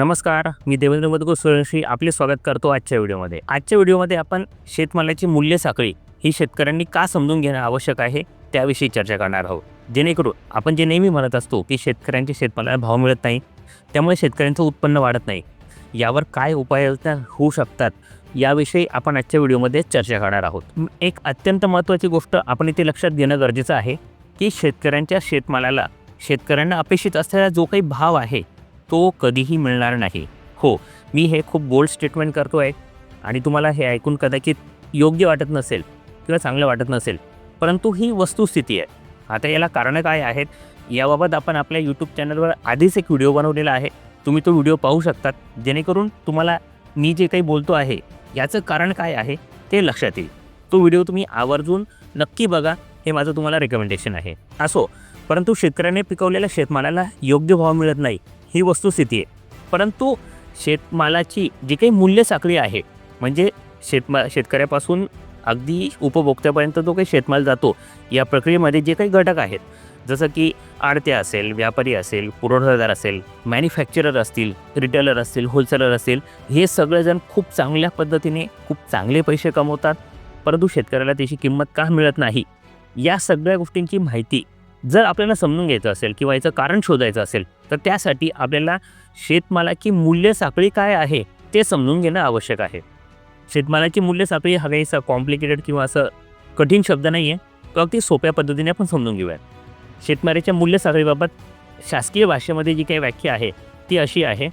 नमस्कार मी देवेंद्र मधुकर सूर्यवंशी आपले स्वागत करतो आजच्या व्हिडिओमध्ये. आजच्या व्हिडिओमध्ये आपण शेतमालाची मूल्य साखळी ही शेतकऱ्यांनी का समजून घेणं आवश्यक आहे त्याविषयी चर्चा करणार आहोत. जेणेकरून आपण जे नेहमी म्हणत असतो की शेतकऱ्यांच्या शेतमालाला भाव मिळत नाही त्यामुळे शेतकऱ्यांचं उत्पन्न वाढत नाही. यावर काय उपाययोजना होऊ शकतात याविषयी आपण आजच्या व्हिडिओमध्ये चर्चा करणार आहोत. एक अत्यंत महत्त्वाची गोष्ट आपण इथे लक्षात घेणं गरजेचं आहे की शेतकऱ्यांच्या शेतमालाला शेतकऱ्यांना अपेक्षित असलेला जो काही भाव आहे तो कधीही मिळणार नाही. हो मी हे खूप बोल्ड स्टेटमेंट करतो आहे आणि तुम्हाला हे ऐकून कदाचित योग्य वाटत नसेल किंवा चांगलं वाटत नसेल परंतु ही वस्तुस्थिती आहे. आता याला कारणं काय आहेत? याबाबत आपण आपल्या यूट्यूब चॅनलवर आधीच एक व्हिडिओ बनवलेला आहे. तुम्ही तो व्हिडिओ पाहू शकतात. जेणेकरून तुम्हाला मी जे काही बोलतो आहे याचं कारण काय आहे ते लक्षात येईल. तो व्हिडिओ तुम्ही आवर्जून नक्की बघा. हे माझं तुम्हाला रेकमेंडेशन आहे. असो परंतु शेतकऱ्याने पिकवलेल्या शेतमालाला योग्य भाव मिळत नाही. ही वस्तुस्थिती आहे. परंतु शेतमालाची जी काही मूल्य साखळी आहे म्हणजे शेतमा शेतकऱ्यापासून अगदी उपभोक्त्यापर्यंत जो काही शेतमाल जातो या प्रक्रियेमध्ये जे काही घटक आहेत जसं की आडत्या असेल व्यापारी असेल पुरवठादार असेल मॅन्युफॅक्चरर असतील रिटेलर असतील होलसेलर असेल हे सगळेजण खूप चांगल्या पद्धतीने खूप चांगले पैसे कमवतात परंतु शेतकऱ्याला त्याची किंमत का मिळत नाही या सगळ्या गोष्टींची माहिती जर आपल्याला समजून घ्यायचं असेल किंवा याचं कारण शोधायचं असेल तर त्यासाठी आपल्याला शेतमालाची मूल्य साखळी काय आहे ते समजून घेणं आवश्यक आहे. शेतमालाची मूल्य साखळी हा काही असं कॉम्प्लिकेटेड किंवा असं कठीण शब्द नाही आहे तर अगदी सोप्या पद्धतीने आपण समजून घेऊयात. शेतमालाच्या मूल्य साखळीबाबत शासकीय भाषेमध्ये जी काही व्याख्या आहे ती अशी आहे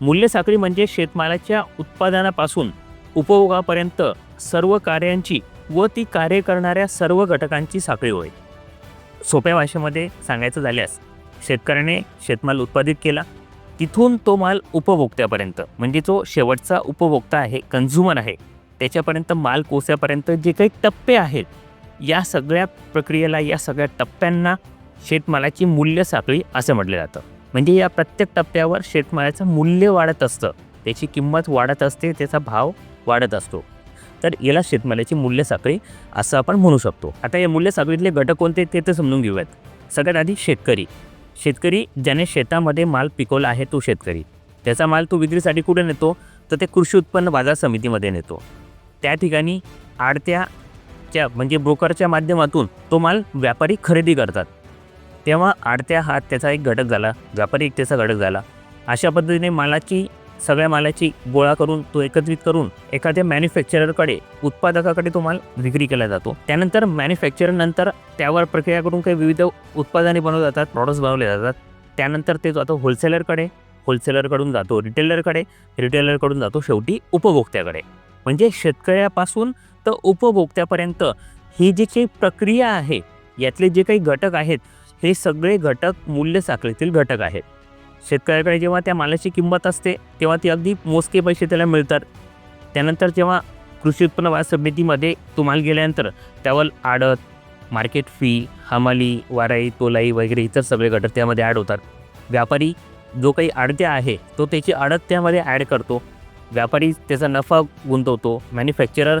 मूल्य साखळी म्हणजे शेतमालाच्या उत्पादनापासून उपभोगापर्यंत सर्व कार्यांची व ती कार्य करणाऱ्या सर्व घटकांची साखळी होय. सोप्या भाषेमध्ये सांगायचं झाल्यास शेतकऱ्याने शेतमाल उत्पादित केला तिथून तो माल उपभोक्त्यापर्यंत म्हणजे जो शेवटचा उपभोक्ता आहे कन्झ्युमर आहे त्याच्यापर्यंत माल पोचण्यापर्यंत जे काही टप्पे आहेत या सगळ्या प्रक्रियेला या सगळ्या टप्प्यांना शेतमालाची मूल्य साखळी असं म्हटलं जातं. म्हणजे या प्रत्येक टप्प्यावर शेतमालाचं मूल्य वाढत असतं त्याची किंमत वाढत असते त्याचा भाव वाढत असतो. तर याला शेतमालाची मूल्य साखळी असं आपण म्हणू शकतो. आता या मूल्य साखळीतले घटक कोणते ते तर समजून घेऊयात. सगळ्यात आधी शेतकरी. शेतकरी ज्याने शेतामध्ये माल पिकवला आहे तो शेतकरी. त्याचा माल तो विक्रीसाठी कुठे नेतो? तर ते कृषी उत्पन्न बाजार समितीमध्ये नेतो. त्या ठिकाणी आडत्याच्या म्हणजे ब्रोकरच्या माध्यमातून तो माल व्यापारी खरेदी करतात. तेव्हा आडत्या हा त्याचा एक घटक झाला व्यापारी एक त्याचा घटक झाला. अशा पद्धतीने मालाची सगळ्या मालाची गोळा करून तो एकत्रित करून एखाद्या मॅन्युफॅक्चररकडे उत्पादकाकडे तो माल विक्री केला जातो. त्यानंतर मॅन्युफॅक्चरनंतर त्यावर प्रक्रिया करून काही विविध उत्पादने बनवली जातात प्रॉडक्ट्स बनवले जातात. त्यानंतर ते जातो होलसेलरकडे होलसेलरकडून जातो रिटेलरकडे रिटेलरकडून जातो शेवटी उपभोक्त्याकडे. म्हणजे शेतकऱ्यापासून तर उपभोक्त्यापर्यंत ही जी काही प्रक्रिया आहे यातले जे काही घटक आहेत हे सगळे घटक मूल्य साखळीतील घटक आहेत. शेतकऱ्याकडे जेव्हा त्या मालाची किंमत असते तेव्हा ती अगदी मोजके पैसे त्याला मिळतात. त्यानंतर जेव्हा कृषी उत्पन्न बाजार समितीमध्ये तो माल गेल्यानंतर त्यावर आडत मार्केट फी हमाली वाराई तोलाई वगैरे इतर सगळे घटक त्यामध्ये ॲड होतात. व्यापारी जो काही आडत्या आहे तो त्याची आडत त्यामध्ये ॲड करतो. व्यापारी त्याचा नफा गुंतवतो. मॅन्युफॅक्चरर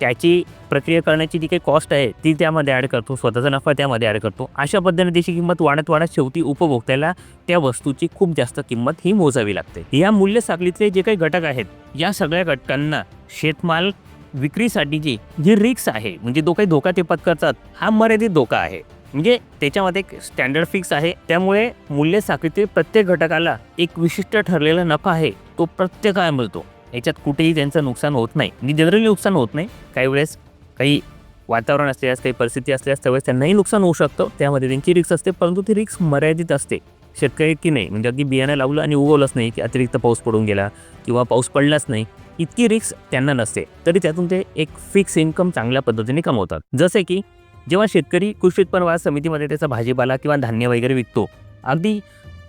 त्याची प्रक्रिया करण्याची जी काही कॉस्ट आहे ती त्यामध्ये ॲड करतो. स्वतःचा नफा त्यामध्ये ॲड करतो. अशा पद्धतीने त्याची किंमत वाढत वाढत शेवटी उपभोक्त्याला त्या वस्तूची खूप जास्त किंमत ही मोजावी लागते. या मूल्य साखळीतले जे काही घटक आहेत या सगळ्या घटकांना शेतमाल विक्रीसाठीची जी रिक्स आहे म्हणजे जो काही धोका ते पत्करतात हा मर्यादित धोका आहे. म्हणजे त्याच्यामध्ये एक स्टँडर्ड फिक्स आहे. त्यामुळे मूल्य साखळीतील प्रत्येक घटकाला एक विशिष्ट ठरलेला नफा आहे तो प्रत्येकाला मिळतो. याच्यात कुठेही त्यांचं नुकसान होत नाही. आणि जनरली नुकसान होत नाही. काही वेळेस काही वातावरण असल्यास काही परिस्थिती असल्यास त्यावेळेस त्यांनाही नुकसान होऊ शकतं. त्यामध्ये त्यांची रिक्स असते परंतु ती रिक्स मर्यादित असते. शेतकरी की नाही? म्हणजे अगदी बियाणं लावलं आणि उगवलंच नाही की अतिरिक्त पाऊस पडून गेला किंवा पाऊस पडलाच नाही इतकी रिक्स त्यांना नसते. तरी त्यातून ते एक फिक्स इन्कम चांगल्या पद्धतीने कमवतात. जसे की जेव्हा शेतकरी कृषी उत्पन्न बाजार समितीमध्ये त्याचा भाजीपाला किंवा धान्य वगैरे विकतो अगदी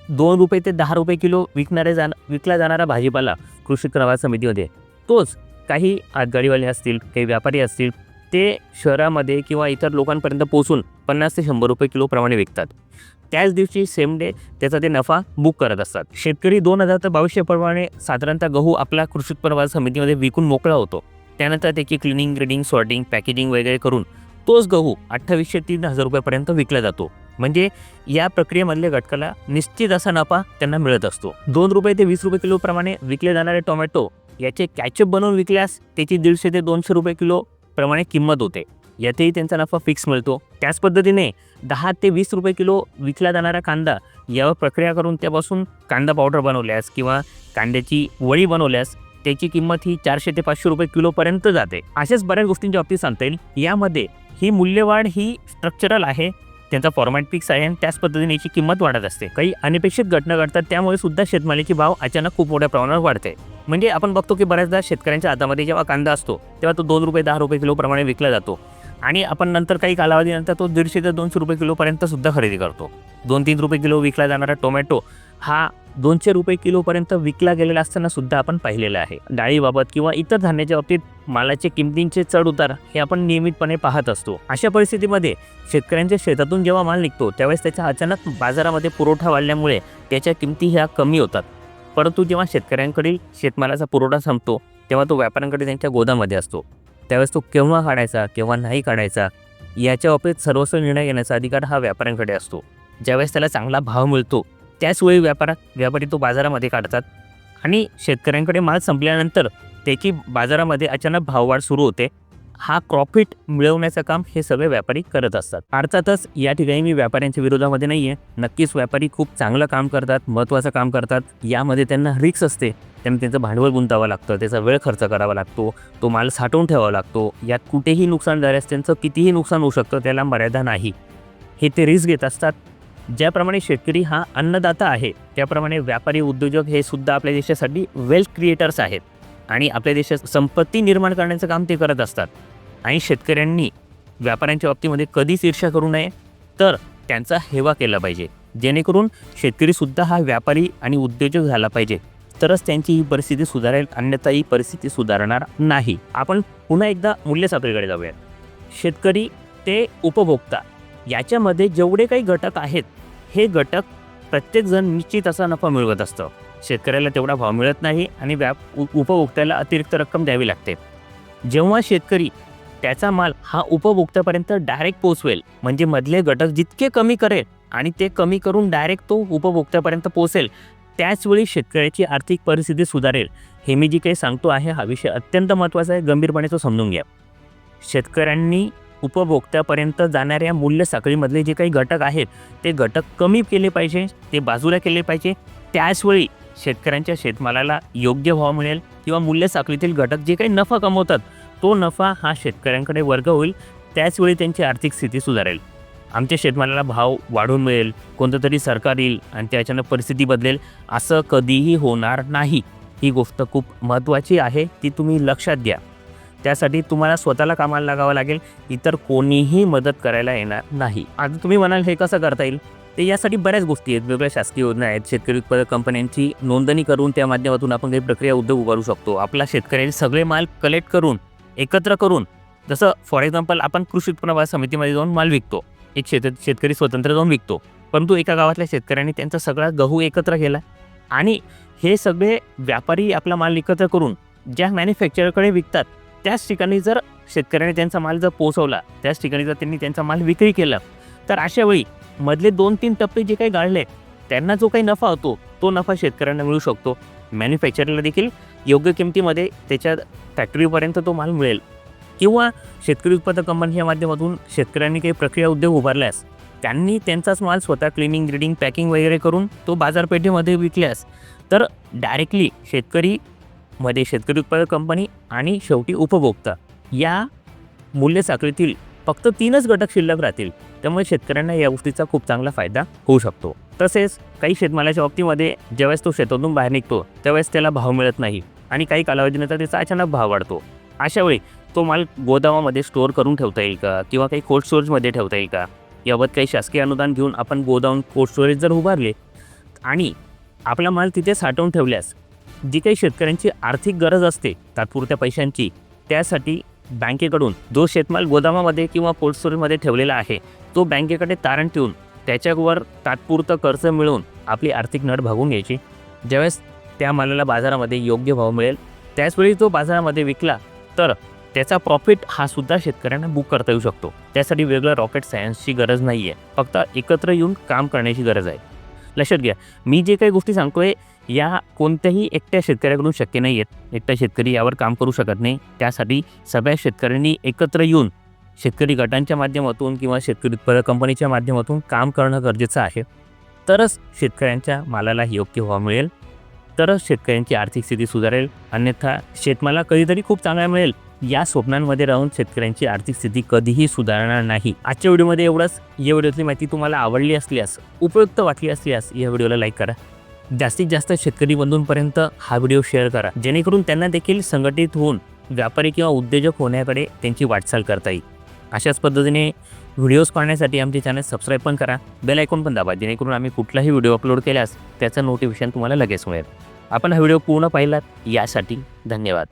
दोन रुपये ते दहा रुपये किलो विकणारे जाण विकला जाणारा भाजीपाला कृषी उत्पन्न समितीमध्ये. तोच काही आगगाडीवाले असतील काही व्यापारी असतील ते शहरामध्ये किंवा इतर लोकांपर्यंत पोहोचून पन्नास ते शंभर रुपये किलोप्रमाणे विकतात. त्याच दिवशी सेम डे त्याचा ते नफा बुक करत असतात. शेतकरी दोन हजार ते बावीसशेप्रमाणे साधारणतः गहू आपला कृषी उत्पन्न बाजार समितीमध्ये विकून मोकळा होतो. त्यानंतर त्याची क्लिनिंग ग्रेडिंग सॉर्टिंग पॅकेजिंग वगैरे करून तोच गहू अठ्ठावीसशे तीन हजार रुपयापर्यंत विकला जातो. म्हणजे या प्रक्रियेमधल्या घटकाला निश्चित असा नफा त्यांना मिळत असतो. दोन रुपये ते वीस रुपये किलोप्रमाणे विकले जाणारे टोमॅटो याचे कॅचअप बनवून विकल्यास त्याची दीडशे ते दोनशे रुपये किलो प्रमाणे किंमत होते. यातही त्यांचा नफा फिक्स मिळतो. त्याच पद्धतीने दहा ते वीस रुपये किलो विकला जाणारा कांदा यावर प्रक्रिया करून त्यापासून कांदा पावडर बनवल्यास किंवा कांद्याची वळी बनवल्यास त्याची किंमत ही चारशे ते पाचशे रुपये किलोपर्यंत जाते. अशाच बऱ्याच गोष्टींच्या बाबतीत सांगता येईल. यामध्ये ही मूल्यवाढ ही स्ट्रक्चरल आहे. त्यांचा फॉर्मॅट फिक्स आहे आणि त्याच पद्धतीने याची किंमत वाढत असते. काही अनपेक्षित घटना घडतात त्यामुळे सुद्धा शेतमालाची भाव अचानक खूप मोठ्या प्रमाणावर वाढते. म्हणजे आपण बघतो की बऱ्याचदा शेतकऱ्यांच्या हातामध्ये जेव्हा कांदा असतो तेव्हा तो दोन रुपये दहा रुपये किलोप्रमाणे विकला जातो. आणि आपण नंतर काही कालावधीनंतर तो दीडशे ते दोनशे रुपये किलोपर्यंत सुद्धा खरेदी करतो. दोन तीन रुपये किलो विकला जाणारा टोमॅटो हा दोनशे रुपये किलोपर्यंत विकला गेलेला असताना सुद्धा आपण पाहिलेला आहे. डाळीबाबत किंवा इतर धान्याच्या बाबतीत मालाचे किमतींचे चढ उतार हे आपण नियमितपणे पाहत असतो. अशा परिस्थितीमध्ये शेतकऱ्यांच्या शेतातून जेव्हा माल निघतो त्यावेळेस त्याचा अचानक बाजारामध्ये पुरवठा वाढल्यामुळे त्याच्या किमती ह्या कमी होतात. परंतु जेव्हा शेतकऱ्यांकडील शेतमालाचा पुरवठा संपतो तेव्हा तो व्यापाऱ्यांकडे त्यांच्या गोदामध्ये असतो. त्यावेळेस तो केव्हा काढायचा केव्हा नाही काढायचा याच्या बाबतीत सर्वस्व निर्णय घेण्याचा अधिकार हा व्यापाऱ्यांकडे असतो. ज्यावेळेस त्याला चांगला भाव मिळतो त्याचवेळी व्यापारात व्यापारी तो बाजारामध्ये काढतात. आणि शेतकऱ्यांकडे माल संपल्यानंतर त्याची बाजारामध्ये अचानक भाववाढ सुरू होते. हा प्रॉफिट मिळवण्याचं काम हे सगळे व्यापारी करत असतात. अर्थातच या ठिकाणी मी व्यापाऱ्यांच्या विरोधामध्ये नाही आहे नक्कीच व्यापारी खूप चांगलं काम करतात महत्त्वाचं काम करतात. यामध्ये त्यांना रिक्स असते. त्यांना त्यांचं भांडवल गुंतावं लागतं त्याचा वेळ खर्च करावा लागतो तो माल साठवून ठेवावा लागतो. यात कुठेही नुकसान झाल्यास त्यांचं कितीही नुकसान होऊ शकतं त्याला मर्यादा नाही. हे ते रिस्क घेत असतात. ज्याप्रमाणे शेतकरी हा अन्नदाता आहे त्याप्रमाणे व्यापारी उद्योजक हे सुद्धा आपल्या देशासाठी वेल्थ क्रिएटर्स आहेत. आणि आपल्या देशात संपत्ती निर्माण करण्याचं काम ते करत असतात. आणि शेतकऱ्यांनी व्यापाऱ्यांच्या बाबतीमध्ये कधीच ईर्ष्या करू नये तर त्यांचा हेवा केला पाहिजे. जेणेकरून शेतकरीसुद्धा हा व्यापारी आणि उद्योजक झाला पाहिजे. तरच त्यांची ही परिस्थिती सुधारेल अन्यथा ही परिस्थिती सुधारणार नाही. आपण पुन्हा एकदा मूल्य साखळीकडे जाऊयात. शेतकरी ते उपभोक्ता. याच्यामध्ये जेवढे काही घटक आहेत हे घटक प्रत्येकजण निश्चित असा नफा मिळवत असतं. शेतकऱ्याला तेवढा भाव मिळत नाही आणि व्याप उपभोक्त्याला अतिरिक्त रक्कम द्यावी लागते. जेव्हा शेतकरी त्याचा माल हा उपभोक्त्यापर्यंत डायरेक्ट पोचवेल म्हणजे मधले घटक जितके कमी करेल आणि ते कमी करून डायरेक्ट तो उपभोक्त्यापर्यंत पोचेल त्याचवेळी शेतकऱ्याची आर्थिक परिस्थिती सुधारेल. हे मी जी काही सांगतो आहे हा विषय अत्यंत महत्त्वाचा आहे गंभीरपणे तो समजून घ्या. शेतकऱ्यांनी उपभोक्त्यापर्यंत जाणाऱ्या मूल्य साखळीमधले जे काही घटक आहेत ते घटक कमी केले पाहिजे ते बाजूला केले पाहिजे. त्याचवेळी शेतकऱ्यांच्या शेतमालाला योग्य भाव मिळेल किंवा मूल्य साखळीतील घटक जे काही नफा कमवतात तो नफा हा शेतकऱ्यांकडे वर्ग होईल त्याचवेळी त्यांची आर्थिक स्थिती सुधारेल. आमच्या शेतमालाला भाव वाढून मिळेल कोणतं तरी सरकार येईल आणि त्याच्यानं परिस्थिती बदलेल असं कधीही होणार नाही. ही गोष्ट खूप महत्त्वाची आहे ती तुम्ही लक्षात घ्या. त्यासाठी तुम्हाला स्वतःला कामाला लागावं लागेल. इतर कोणीही मदत करायला येणार नाही. आता तुम्ही म्हणाल हे कसं करता येईल? ते यासाठी बऱ्याच गोष्टी आहेत. वेगवेगळ्या शासकीय योजना आहेत. शेतकरी उत्पादक कंपन्यांची नोंदणी करून त्या माध्यमातून आपण काही प्रक्रिया उद्योग उभारू शकतो. आपला शेतकऱ्यांनी सगळे माल कलेक्ट करून एकत्र करून जसं फॉर एक्झाम्पल आपण कृषी उत्पन्न बाजार समितीमध्ये जाऊन माल विकतो. एक शेत शेतकरी स्वतंत्र जाऊन विकतो. परंतु एका गावातल्या शेतकऱ्यांनी त्यांचा सगळा गहू एकत्र केला. आणि हे सगळे व्यापारी आपला माल एकत्र करून ज्या मॅन्युफॅक्चरकडे विकतात त्याच ठिकाणी जर शेतकऱ्याने त्यांचा माल जर पोचवला त्याच ठिकाणी जर त्यांनी त्यांचा माल विक्री केला तर अशा वेळी मधले दोन तीन टप्पे जे काही गाळले त्यांना जो काही नफा होतो तो नफा शेतकऱ्यांना मिळू शकतो. मॅन्युफॅक्चरला देखील योग्य किमतीमध्ये त्याच्या फॅक्टरीपर्यंत तो माल मिळेल. किंवा शेतकरी उत्पादक कंपनीच्या माध्यमातून शेतकऱ्यांनी काही प्रक्रिया उद्योग उभारल्यास त्यांनी त्यांचाच माल स्वतः क्लिनिंग ग्रेडिंग पॅकिंग वगैरे करून तो बाजारपेठेमध्ये विकल्यास तर डायरेक्टली शेतकरी मध्ये शेतकरी उत्पादक कंपनी आणि शेवटी उपभोक्ता या मूल्य साखळीतील फक्त तीनच घटक शिल्लक राहतील. त्यामुळे शेतकऱ्यांना या गोष्टीचा खूप चांगला फायदा होऊ शकतो. तसेच काही शेतमालाच्या बाबतीमध्ये ज्यावेळेस तो शेतातून बाहेर निघतो त्यावेळेस त्याला भाव मिळत नाही आणि काही कालावधीनंतर त्याचा अचानक भाव वाढतो. अशा वेळी तो माल गोदामामध्ये स्टोअर करून ठेवता येईल का किंवा काही कोल्ड स्टोरेजमध्ये ठेवता येईल का? याबाबत काही शासकीय अनुदान घेऊन आपण गोदाम कोल्ड स्टोरेज जर उभारले आणि आपला माल तिथे साठवून ठेवल्यास जी काही शेतकऱ्यांची आर्थिक गरज असते तात्पुरत्या पैशांची त्यासाठी बँकेकडून जो शेतमाल गोदामामध्ये किंवा कोल्ड स्टोरेजमध्ये ठेवलेला आहे तो बँकेकडे तारण ठेवून त्याच्यावर तात्पुरतं कर्ज मिळवून आपली आर्थिक नड भागून घ्यायची. ज्यावेळेस त्या मालाला बाजारामध्ये योग्य भाव मिळेल त्याचवेळी तो बाजारामध्ये विकला तर त्याचा प्रॉफिट हा सुद्धा शेतकऱ्यांना बुक करता येऊ शकतो. त्यासाठी वेगळं रॉकेट सायन्सची गरज नाही आहे फक्त एकत्र येऊन काम करण्याची गरज आहे. लक्षात घ्या मी जे काही गोष्टी सांगतोय या कोणत्याही एकट्या शेतकऱ्याकडून शक्य नाही आहेत. एकटा शेतकरी यावर काम करू शकत नाही. त्यासाठी सगळ्या शेतकऱ्यांनी एकत्र येऊन शेतकरी गटांच्या माध्यमातून किंवा शेतकरी उत्पादक कंपनीच्या माध्यमातून काम करणं गरजेचं आहे. तरच शेतकऱ्यांच्या मालाला योग्य भाव मिळेल. तरच शेतकऱ्यांची आर्थिक स्थिती सुधारेल. अन्यथा शेतमाला कधीतरी खूप चांगला मिळेल. या स्वप्नांमध्ये राहून शेतकऱ्यांची आर्थिक स्थिती कधीही सुधारणार नाही. आजच्या व्हिडिओमध्ये एवढंच. या व्हिडिओतली माहिती तुम्हाला आवडली असल्यास उपयुक्त वाटली असल्यास या व्हिडिओला लाईक करा. जास्तीत जास्त शेतकरी बंधूंपर्यंत हा व्हिडिओ शेअर करा. जेणेकरून त्यांना देखील संघटित होऊन व्यापारी किंवा उद्योजक होण्याकडे त्यांची वाटचाल करता येईल. अशाच पद्धतीने व्हिडिओज पाहण्यासाठी आमचे चॅनल सबस्क्राईब पण करा. बेल आयकॉन पण दाबा जेणेकरून आम्ही कुठलाही व्हिडिओ अपलोड केल्यास त्याचं नोटिफिकेशन तुम्हाला लगेच मिळेल. आपण हा व्हिडिओ पूर्ण पाहिलात यासाठी धन्यवाद.